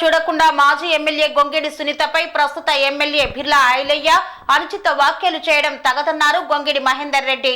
చూడకుండా మాజీ ఎమ్మెల్యే గొంగిడి సునీతపై ప్రస్తుత ఎమ్మెల్యే బిర్లా ఐలయ్య అనుచిత వ్యాఖ్యలు చేయడం తగదన్నారు గొంగిడి మహేందర్ రెడ్డి.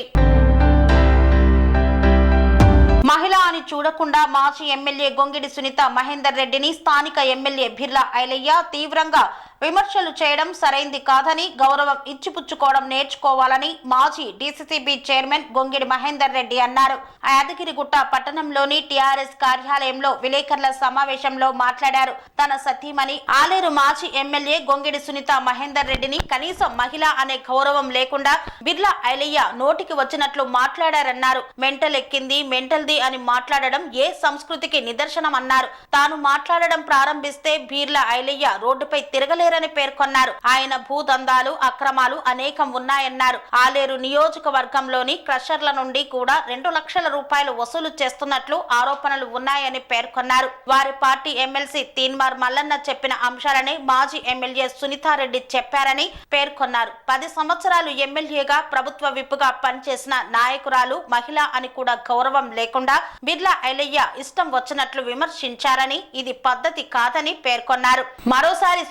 మహిళ అని చూడకుండా మాజీ ఎమ్మెల్యే గొంగిడి సునీత మహేందర్ రెడ్డిని స్థానిక ఎమ్మెల్యే బిర్లా ఐలయ్య తీవ్రంగా విమర్శలు చేయడం సరైంది కాదని గౌరవం ఇచ్చిపుచ్చుకోవడం నేర్చుకోవాలని మాజీ డీసీసీబీ చైర్మన్ గొంగిడి మహేందర్ రెడ్డి అన్నారు. యాదగిరిగుట్ట పట్టణంలోని టీఆర్ఎస్ కార్యాలయంలో విలేకరుల సమావేశంలో మాట్లాడారు. తన సతీమణి ఆలేరు మాజీ ఎమ్మెల్యే గొంగిడి సునీత మహేందర్ రెడ్డిని కనీసం మహిళ అనే గౌరవం లేకుండా బిర్లా ఐలయ్య నోటికి వచ్చినట్లు మాట్లాడారన్నారు. మెంటల్ ఎక్కింది మెంటల్ది అని మాట్లాడడం ఏ సంస్కృతికి నిదర్శనం అన్నారు తాను మాట్లాడడం ప్రారంభిస్తే బీర్లా ఐలయ్య రోడ్డుపై తిరగలేరని పేర్కొన్నారు. ఆయన భూదందాలు అక్రమాలు అనేకం ఉన్నాయన్నారు. ఆలేరు నియోజకవర్గంలోని క్రషర్ల నుండి కూడా రెండు లక్షల రూపాయలు వసూలు చేస్తున్నట్లు ఆరోపణలు ఉన్నాయని పేర్కొన్నారు. వారి పార్టీ ఎమ్మెల్సీ తీన్మార్ మల్లన్న చెప్పిన అంశాలని మాజీ ఎమ్మెల్యే సునీతారెడ్డి చెప్పారని పేర్కొన్నారు. పది సంవత్సరాలు ఎమ్మెల్యేగా ప్రభుత్వ విప్పుగా పనిచేసిన నాయకురాలు మహిళ అని కూడా గౌరవం లేకుండా బిర్లా ఎలయ్య ఇష్టం వచ్చినట్లు విమర్శించారని ఇది పద్ధతి కాదని పేర్కొన్నారు. మరోసారి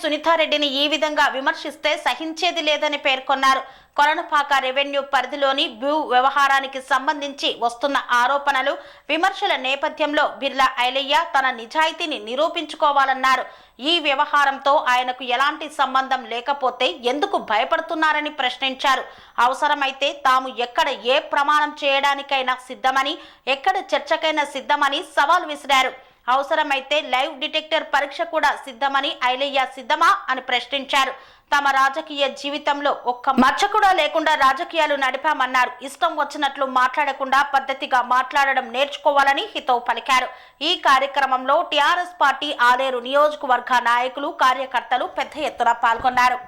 రెడ్డిని ఈ విధంగా విమర్శిస్తే సహించేది లేదని పేర్కొన్నారు. కొరణపాక రెవెన్యూ పరిధిలోని భూ వ్యవహారానికి సంబంధించి వస్తున్న ఆరోపణలు విమర్శల నేపథ్యంలో బిర్లా ఐలయ్య తన నిజాయితీని నిరూపించుకోవాలన్నారు. ఈ వ్యవహారంతో ఆయనకు ఎలాంటి సంబంధం లేకపోతే ఎందుకు భయపడుతున్నారని ప్రశ్నించారు. అవసరమైతే తాము ఎక్కడ ఏ ప్రమాణం చేయడానికైనా సిద్ధమని ఎక్కడ చర్చకైనా సిద్ధమని సవాల్ విసిరారు. అవసరమైతే లైవ్ డిటెక్టర్ పరీక్ష కూడా సిద్ధమని ఐలయ్య సిద్ధమా అని ప్రశ్నించారు. తమ రాజకీయ జీవితంలో ఒక్క మచ్చ కూడా లేకుండా రాజకీయాలు నడిపామన్నారు. ఇష్టం వచ్చినట్లు మాట్లాడకుండా పద్ధతిగా మాట్లాడడం నేర్చుకోవాలని హితవు పలికారు. ఈ కార్యక్రమంలో టిఆర్ఎస్ పార్టీ ఆలేరు నియోజకవర్గ నాయకులు కార్యకర్తలు పెద్ద ఎత్తున పాల్గొన్నారు.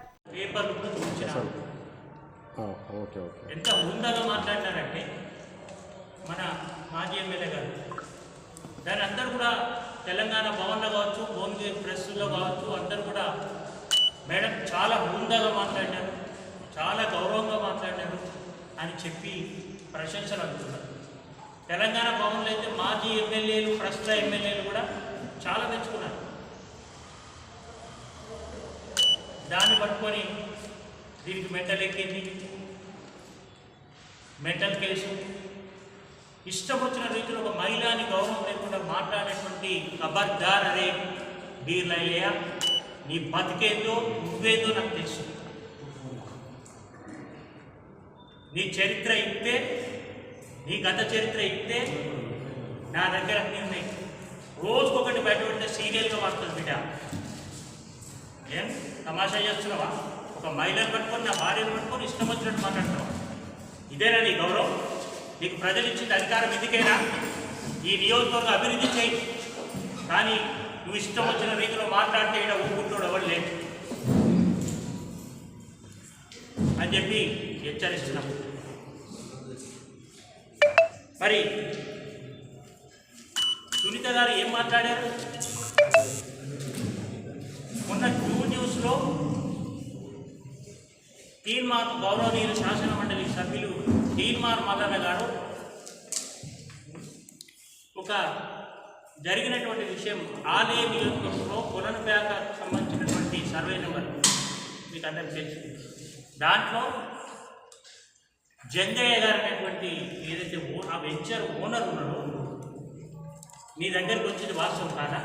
ఎంత మాట్లాడినారంటే మన మాజీ ఎమ్మెల్యే గారు దాని అందరూ కూడా తెలంగాణ భవన్లో కావచ్చు హోంజీ ప్రెస్లో కావచ్చు అందరూ కూడా మేడం చాలా హుందాగా మాట్లాడినారు చాలా గౌరవంగా మాట్లాడినారు అని చెప్పి ప్రశంసలు అందుకున్నారు. తెలంగాణ భవన్లో అయితే మాజీ ఎమ్మెల్యేలు ప్రస్తుత ఎమ్మెల్యేలు కూడా చాలా తెచ్చుకున్నారు దాన్ని పట్టుకొని దీనికి మెటల్ ఎక్కింది మెటల్ కేసు ఇష్టం వచ్చిన రీతిలో ఒక మహిళని గౌరవం లేకుండా మాట్లాడేటువంటి అబద్ధార్ అరే బీర్లయ్య నీ బతికేందో నువ్వేందో నాకు తెలుసు. నీ చరిత్ర ఇస్తే నీ గత చరిత్ర ఇస్తే నా దగ్గర అన్నీ ఉన్నాయి రోజుకొకటి బయట పెడితే సీరియల్గా వస్తుంది బిడ్డ. ఏం? తమాషా చేస్తున్నావా? ఒక మహిళను పట్టుకొని నా భార్యను పట్టుకొని ఇష్టం వచ్చినట్టు మాట్లాడుతున్నావా? ఇదేనా నీ గౌరవం? నీకు ప్రజలు ఇచ్చిన అధికారం ఎందుకైనా ఈ నియోజకవర్గం అభివృద్ధి చేయి కానీ నువ్వు ఇష్టం వచ్చిన రీతిలో మాట్లాడితే ఇక్కడ ఊరుకుంటాడు ఎవరు లేదు అని చెప్పి హెచ్చరిస్తున్నాం. మరి సునీత గారు ఏం మాట్లాడారు? మొన్న టూ న్యూస్లో తీన్మార్ గౌరవనీయులు శాసన మండలి సభ్యులు తీన్మార్ మల్లన్న గారు ఒక జరిగినటువంటి విషయం ఆలయ నియోజకవర్గంలో పునర్వ్యాక సంబంధించినటువంటి సర్వే నెంబర్ మీకు అందరికీ తెలుసు దాంట్లో జంగయ్య గారు అనేటువంటి ఏదైతే ఆ వెంచర్ ఓనర్ ఉన్నాడో మీ దగ్గరికి వచ్చింది వాస్తవం కాదా?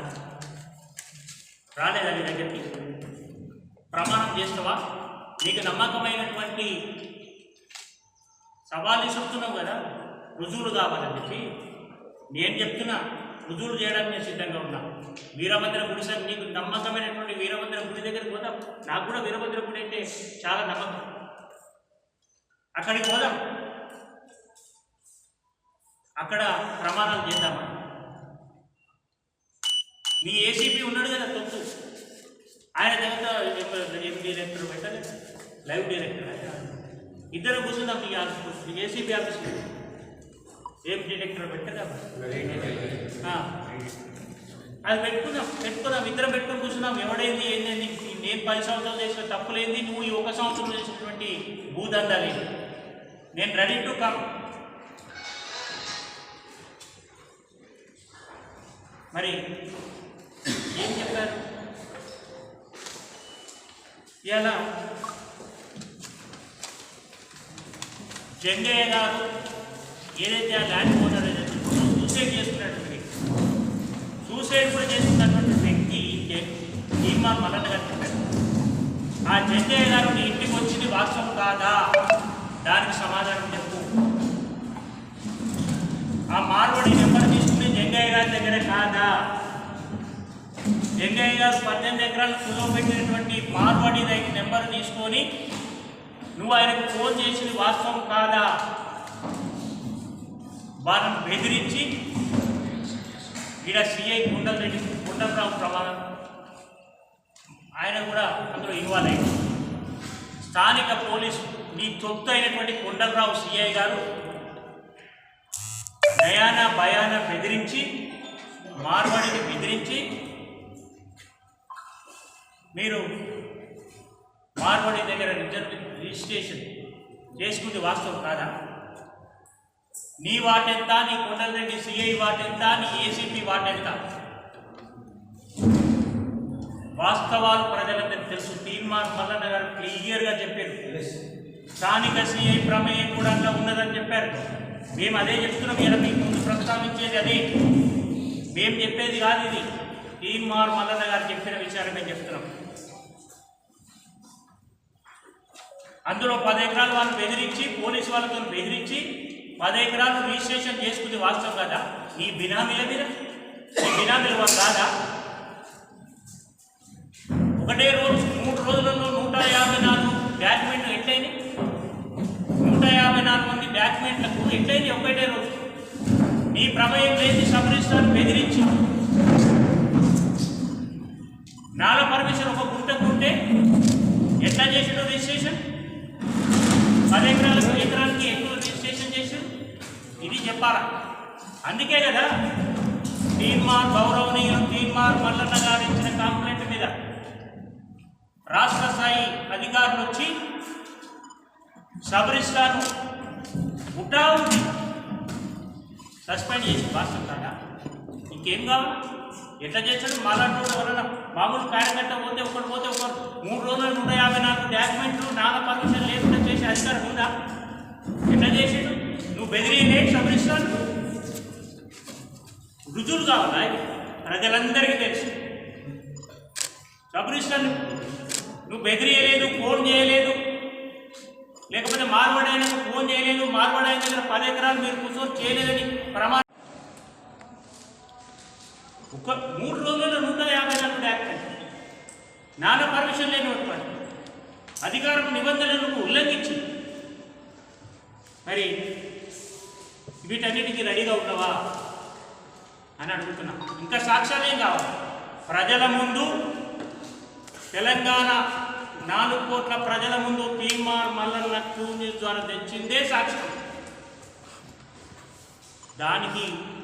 రాలేదా నీ దగ్గరికి? ప్రమాణం చేస్తావా? నీకు నమ్మకమైనటువంటి సవాళ్ళు చెప్తున్నావు కదా రుజువులు కావాలని చెప్పి నేను చెప్తున్నా రుజువులు చేయడానికి నేను సిద్ధంగా ఉన్నా వీరభద్ర గుడి సార్ నీకు నమ్మకమైనటువంటి వీరభద్ర గుడి దగ్గరికి పోదాం నాకు కూడా వీరభద్ర గుడి అంటే చాలా నమ్మకం అక్కడికి పోదాం అక్కడ ప్రమాణాలు చేద్దామా మీ ఏసీపీ ఉన్నాడు కదా తొత్తు ఆయన దగ్గర ఎంపీ డైరెక్టర్ పెట్టాలి లైవ్ డైరెక్టర్ ఇద్దరు కూర్చున్నాం మీ ఆఫీస్ మీ ఏసీపీ ఆఫీస్ ఏం డిటెక్టర్ పెట్టదా అది పెట్టుకున్నాం పెట్టుకున్నాం ఇద్దరం పెట్టుకుని కూర్చున్నాం. ఎవడైంది ఏంది నేను పది సంవత్సరాలు చేసిన తప్పులేంది నువ్వు ఈ ఒక సంవత్సరం చేసినటువంటి భూదందాలు ఏంది నేను రెడీ టు కమ్ మరి ఏం చెప్పారు? ఇలా జంగయ్య గారు ఏదైతే ఆ ల్యాండ్ ఓనర్ ఏదైతే సూసైడ్ చేసుకున్నటువంటి వ్యక్తి. సూసైడ్ కూడా చేసుకున్నటువంటి వ్యక్తి తీర్మాన్ మల్లన్న గారు. చెప్పారు ఆ జంగయ్య గారు నీ ఇంటికి వచ్చింది వాస్తవం కాదా? దానికి సమాధానం చెప్పు. ఆ మార్వడి నెంబర్ తీసుకుని జంగయ్య గారి దగ్గర కాదా? జంగయ్య గారు పద్దెనిమిది ఎకరాలు కుదో పెట్టినటువంటి మార్వాడి దగ్గర నెంబర్ తీసుకొని నువ్వు ఆయనకు ఫోన్ చేసింది వాస్తవం కాదా? వాళ్ళని బెదిరించి ఈడ సిఐ గుండల్ రెడ్డి గుండలరావు ప్రమాణం ఆయన కూడా అందులో ఇన్వాల్వ్ అయ్యింది స్థానిక పోలీసు నీ తొత్తు అయినటువంటి కొండలరావు సిఐ గారు నయాన భయాన బెదిరించి మార్వాడిని బెదిరించి మీరు మార్వాడి దగ్గర రిజర్వ్ రిజిస్ట్రేషన్ చేసుకుంటే వాస్తవం కాదా? నీ వాటెంత నీ కొండలరెడ్డి సిఐ వాటెంత నీ ఏసీపీ వాటెంత వాస్తవాలు ప్రజలందరికీ తెలుసు. తీర్మాన్ మల్లన్న గారు క్లియర్గా చెప్పారు. స్థానిక సిఐ ప్రమేయం కూడా అందులో ఉన్నదని చెప్పారు. మేము అదే చెప్తున్నాం ఇలా మీకు ముందు ప్రస్తావించేది అదే. మేము చెప్పేది కాదు ఇది. తీర్మార్ మల్లన్న గారు చెప్పిన విషయాలు మేము చెప్తున్నాం. అందులో పది ఎకరాలు వాళ్ళు బెదిరించి పోలీసు వాళ్ళతో బెదిరించి పది ఎకరాలు రిజిస్ట్రేషన్ చేసుకుంది వాస్తవం కదా? ఈ బినామీల మీద. ఈ బినామీల వాళ్ళు కాదా? ఒకటే రోజు మూడు రోజులలో నూట యాభై నాలుగు డాక్యుమెంట్లు ఎట్లయినాయి? నూట యాభై నాలుగు మంది డాక్యుమెంట్లకు ఎట్లయింది ఒకటే రోజు? ఈ ప్రమేయం లేని సబరిస్తాను బెదిరించి. నాల పర్మిషన్ ఒక గుంటకుంటే ఎట్లా చేసాడు రిజిస్ట్రేషన్? పది ఎకరాలకు ఎకరానికి ఎక్కువ రిజిస్ట్రేషన్ చేశారు ఇది చెప్పాలా? అందుకే కదా తీన్మార్ గౌరవనీయులు తీన్మార్ మల్లన్న గారు ఇచ్చిన కాంప్లైంట్ మీద రాష్ట్ర స్థాయి అధికారులు వచ్చి సబ్ రిజిస్ట్రార్ను ఉంది. సస్పెండ్ చేసి వాస్తవం కాదా ఇంకేం కావాలి? ఎట్లా చేశాడు? మాలాంటి వలన మామూలు కార్యకర్త పోతే ఒకటి పోతే ఒకరు మూడు రోజులు నూట యాభై నాలుగు డాక్యుమెంట్లు నాన్న పర్మిషన్ లేకుండా చేసే అధికారం ఉందా? ఎట్లా చేసాడు? నువ్వు బెదిరి సబ్ రిజిస్ట్రార్ రుజువులు కావాలా ప్రజలందరికీ తెలుసు. సబ్ నువ్వు బెదిరియలేదు ఫోన్ చేయలేదు. లేకపోతే మార్వాడి ఫోన్ చేయలేదు మార్వాడి దగ్గర పది ఎకరాలు మీరు కూర్చొని చేయలేదని ప్రమాణం మూడు రోజుల్లో నూట యాభై నాలుగు యాక్ట్ నాన్న పర్మిషన్ లేనివాడు వాడు. అధికారం నిబంధనలకు ఉల్లంఘించి మరి వీటన్నిటికీ రెడీగా ఉన్నావా? అని అడుగుతున్నా. ఇంకా సాక్ష్యాలు ఏం కావాలి? ప్రజల ముందు తెలంగాణ నాలుగు కోట్ల ప్రజల ముందు పీఎంఆర్ మల్లన్న క్యూ న్యూస్ ద్వారా తెచ్చిందే సాక్ష్యం. దానికి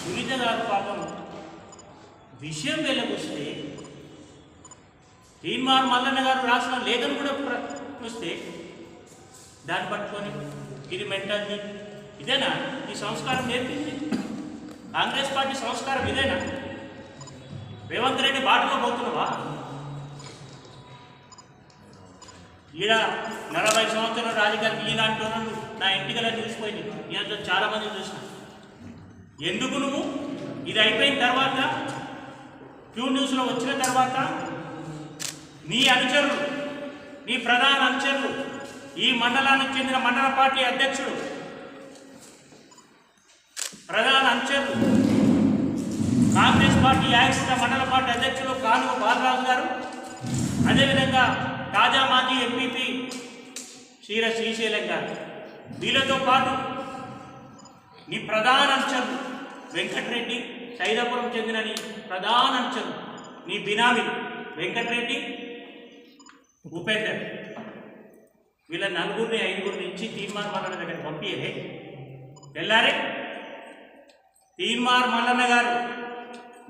సునీత గారు పాపం విషయం వెళ్ళకొస్తే తీన్మార్ మల్లన్న గారు రాసిన లేఖను కూడా చూస్తే దాన్ని పట్టుకొని ఇది మెంటల్ది ఇదేనా? ఈ సంస్కారం నేర్పింది? కాంగ్రెస్ పార్టీ సంస్కారం ఇదేనా? రేవంత్ రెడ్డి బాటలో పోతున్నావా? ఈడ నలభై సంవత్సరాల రాజకీయాలు ఈలాంటి నా ఇంటికలా చూసిపోయింది ఈయనతో చాలా మంది చూసిన. ఎందుకు నువ్వు? ఇది అయిపోయిన తర్వాత క్యూ న్యూస్లో వచ్చిన తర్వాత నీ అనుచరులు నీ ప్రధాన అనుచరులు ఈ మండలానికి చెందిన మండల పార్టీ అధ్యక్షుడు ప్రధాన అనుచరులు కాంగ్రెస్ పార్టీ యాక్సిక మండల పార్టీ అధ్యక్షులు కానుక బాలరాజు గారు అదేవిధంగా తాజా మాజీ ఎంపీపీ క్షీర శ్రీశైలం గారు. వీళ్ళతో పాటు నీ ప్రధాన అంశం. వెంకటరెడ్డి సైదాపురం చెందిన నీ ప్రధాన అంశం. నీ బినామీ. వెంకటరెడ్డి ఉపేందర్. వీళ్ళ నలుగురిని ఐదుగురిని ఇచ్చి తీర్మార్ మల్లన్న దగ్గర పంపించలే వెళ్ళారే? తీర్మార్ మల్లన్న గారు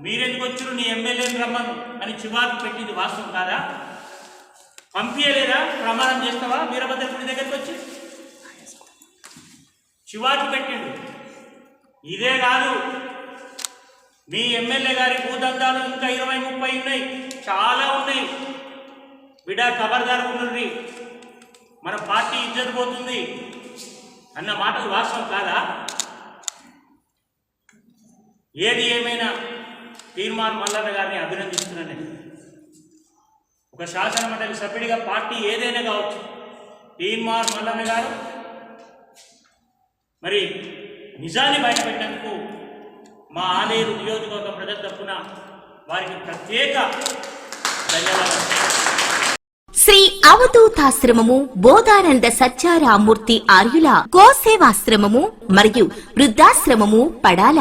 మీరెందుకు వచ్చారు నీ ఎమ్మెల్యేని రమ్మను అని చివాకు పెట్టింది వాస్తవం కాదా? పంపించలేదా ప్రమాణం చేస్తావా? వీరభద్రపుడి దగ్గరికి వచ్చి? చివాకు పెట్టిండు. ఇదే కాదు. మీ ఎమ్మెల్యే గారి భూదందాలు ఇంకా ఇరవై ముప్పై ఉన్నాయి. చాలా ఉన్నాయి. బిడా ఖబర్దార్ ఉండండి మన పార్టీ ఇజ్జత్ పోతుంది అన్న మాటలు వాస్తవం కాదా? ఏది ఏమైనా తీర్మాన్ మల్లన్న గారిని అభినందిస్తున్నాను నేను. ఒక శాసనమండలి సభ్యుడిగా పార్టీ ఏదైనా కావచ్చు. తీర్మాన్ మల్లన్న గారు. మరి నిజాన్ని బయటపెట్టేందుకు మా ఆలేరు నియోజకవర్గ ప్రజల తరఫున వారికి ప్రత్యేక ధన్యవాదాలు. శ్రీ అవధూతాశ్రమము బోధానంద సత్యారామూర్తి ఆర్యుల గోసేవాశ్రమము మరియు వృద్ధాశ్రమము పడాల.